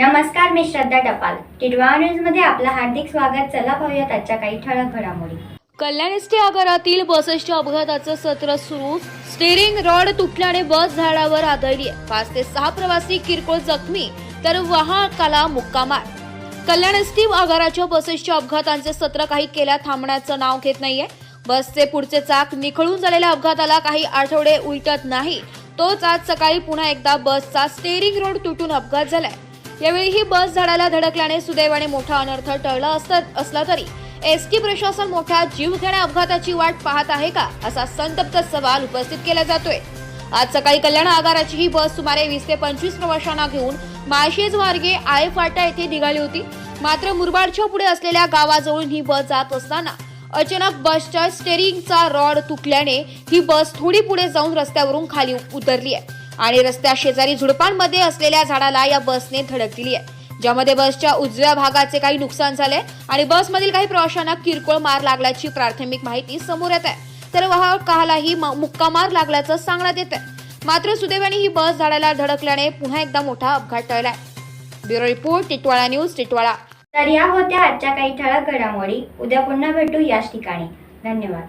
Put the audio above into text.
नमस्कार मी श्रद्धा टपाल. टिडवा न्यूजमध्ये आपलं हार्दिक स्वागत. चला पाहूयात आजच्या काही ठळक घडामोडी. कल्याण एस आगारातील बसेसच्या अपघाताचं सत्र सुरू. स्टेरिंग रॉड तुटल्याने बस झाडावर आदळली. पाच ते सहा प्रवासी किरकोळ जखमी तर वाहकाला मुक्कामार. कल्याण एस आगाराच्या बसेसच्या अपघातांचे सत्र काही केल्या थांबण्याचं नाव घेत नाहीये. बसचे पुढचे चाक निखळून झालेल्या अपघाताला काही आठवडे उलटत नाही. तोच आज सकाळी पुन्हा एकदा बसचा स्टेरिंग रोड तुटून अपघात झालाय. यावेळी ही बस झाडाला धडकल्याने सुदैवाने मोठा अनर्थ टळला असला तरी. एस टी प्रशासन मोठ्या जीवघेण्या अपघाताची वाट पाहत आहे का? असा संतप्त सवाल उपस्थित केला जातोय. आज सकाळी कल्याण आगाराची ही बस सुमारे वीस ते पंचवीस प्रवाशांना घेऊन माळशेज मार्गे आय फाटा येथे निघाली होती. मात्र मुरबाडच्या पुढे असलेल्या गावाजवळून ही बस जात असताना अचानक बसच्या स्टेरिंगचा रॉड तुटल्याने ही बस थोडी पुढे जाऊन रस्त्यावरून खाली उतरली आहे. आणि रस्त्या शेजारी झुडपांमध्ये असलेल्या झाडाला या बसने धडक दिली आहे ज्यामध्ये बसच्या उजव्या भागाचे काही नुकसान झाले आणि बसमधील काही प्रवाशांना किरकोळ मार लागल्याची प्राथमिक माहिती समोर येत आहे. तर वाहकालाही मुक्का मार लागल्याचं सांगण्यात येत आहे. मात्र सुदैवाने ही बस झाडाला धडकल्याने पुन्हा एकदा मोठा अपघात टळलाय. Bureau report Titwala news Titwala. तर या होत्या आजच्या काही ठळक घडामोडी. उद्या पुन्हा भेटू याच ठिकाणी. धन्यवाद.